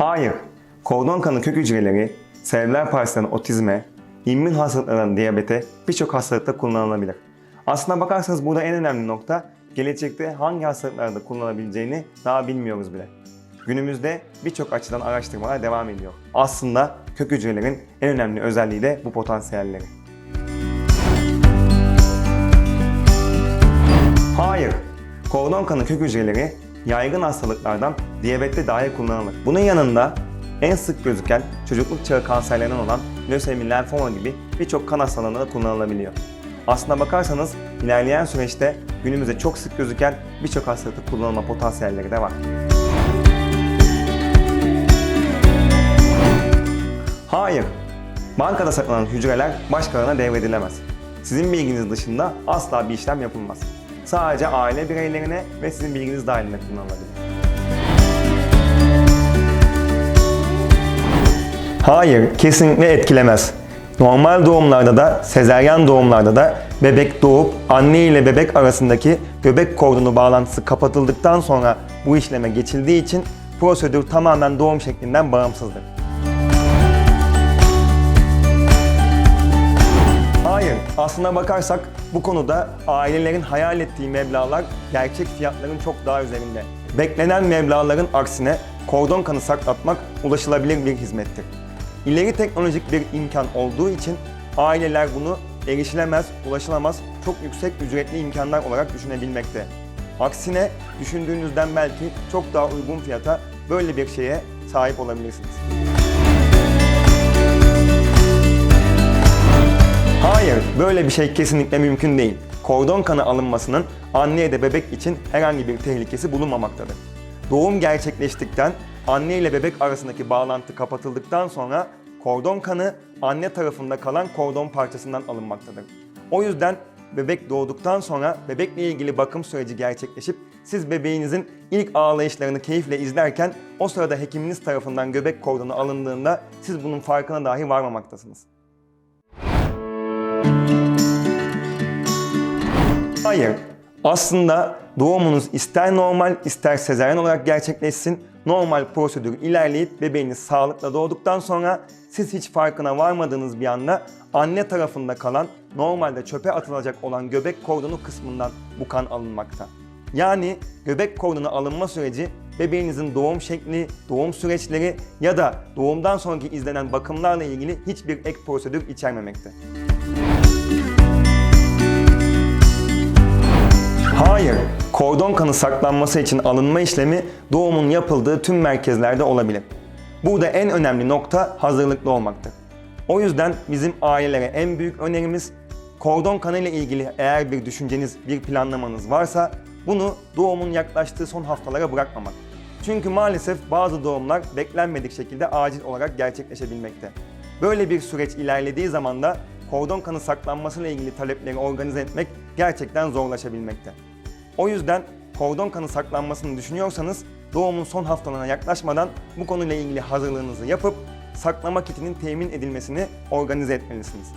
Hayır. Kordon kanı kök hücreleri, serebral palsiden otizme, immün hastalıklardan diyabete birçok hastalıkta kullanılabilir. Aslına bakarsanız burada en önemli nokta gelecekte hangi hastalıklarda kullanılabileceğini daha bilmiyoruz bile. Günümüzde birçok açıdan araştırmalar devam ediyor. Aslında kök hücrelerin en önemli özelliği de bu potansiyelleri. Hayır. Kordon kanı kök hücreleri yaygın hastalıklardan diyabette dahi kullanılır. Bunun yanında en sık gözüken çocukluk çağı kanserlerinden olan lösemi, lenfoma gibi birçok kan hastalığında da kullanılabiliyor. Aslına bakarsanız ilerleyen süreçte günümüzde çok sık gözüken birçok hastalıkta kullanılma potansiyelleri de var. Hayır. Bankada saklanan hücreler başkalarına devredilemez. Sizin bilginiz dışında asla bir işlem yapılmaz. Sadece aile bireylerine ve sizin bilginiz dahilinde kullanılabilir. Hayır, kesinlikle etkilemez. Normal doğumlarda da, sezeryan doğumlarda da bebek doğup anne ile bebek arasındaki göbek kordonu bağlantısı kapatıldıktan sonra bu işleme geçildiği için prosedür tamamen doğum şeklinden bağımsızdır. Hayır, aslına bakarsak bu konuda ailelerin hayal ettiği meblağlar gerçek fiyatların çok daha üzerinde. Beklenen meblağların aksine kordon kanı saklatmak ulaşılabilir bir hizmettir. İleri teknolojik bir imkan olduğu için aileler bunu erişilemez, ulaşılamaz, çok yüksek ücretli imkanlar olarak düşünebilmekte. Aksine düşündüğünüzden belki çok daha uygun fiyata böyle bir şeye sahip olabilirsiniz. Böyle bir şey kesinlikle mümkün değil. Kordon kanı alınmasının anne da bebek için herhangi bir tehlikesi bulunmamaktadır. Doğum gerçekleştikten anne ile bebek arasındaki bağlantı kapatıldıktan sonra kordon kanı anne tarafında kalan kordon parçasından alınmaktadır. O yüzden bebek doğduktan sonra bebekle ilgili bakım süreci gerçekleşip siz bebeğinizin ilk ağlayışlarını keyifle izlerken o sırada hekiminiz tarafından göbek kordonu alındığında siz bunun farkına dahi varmamaktasınız. Hayır. Aslında doğumunuz ister normal ister sezaryen olarak gerçekleşsin. Normal prosedür ilerleyip bebeğiniz sağlıkla doğduktan sonra siz hiç farkına varmadığınız bir anda anne tarafında kalan normalde çöpe atılacak olan göbek kordonu kısmından bu kan alınmakta. Yani göbek kordonu alınma süreci bebeğinizin doğum şekli, doğum süreçleri ya da doğumdan sonraki izlenen bakımlarla ilgili hiçbir ek prosedür içermemekte. Kordon kanı saklanması için alınma işlemi doğumun yapıldığı tüm merkezlerde olabilir. Burada en önemli nokta hazırlıklı olmaktır. O yüzden bizim ailelere en büyük önerimiz kordon kanı ile ilgili eğer bir düşünceniz, bir planlamanız varsa bunu doğumun yaklaştığı son haftalara bırakmamak. Çünkü maalesef bazı doğumlar beklenmedik şekilde acil olarak gerçekleşebilmekte. Böyle bir süreç ilerlediği zaman da kordon kanı saklanması ile ilgili talepleri organize etmek gerçekten zorlaşabilmekte. O yüzden kordon kanı saklanmasını düşünüyorsanız doğumun son haftalarına yaklaşmadan bu konuyla ilgili hazırlığınızı yapıp saklama kitinin temin edilmesini organize etmelisiniz.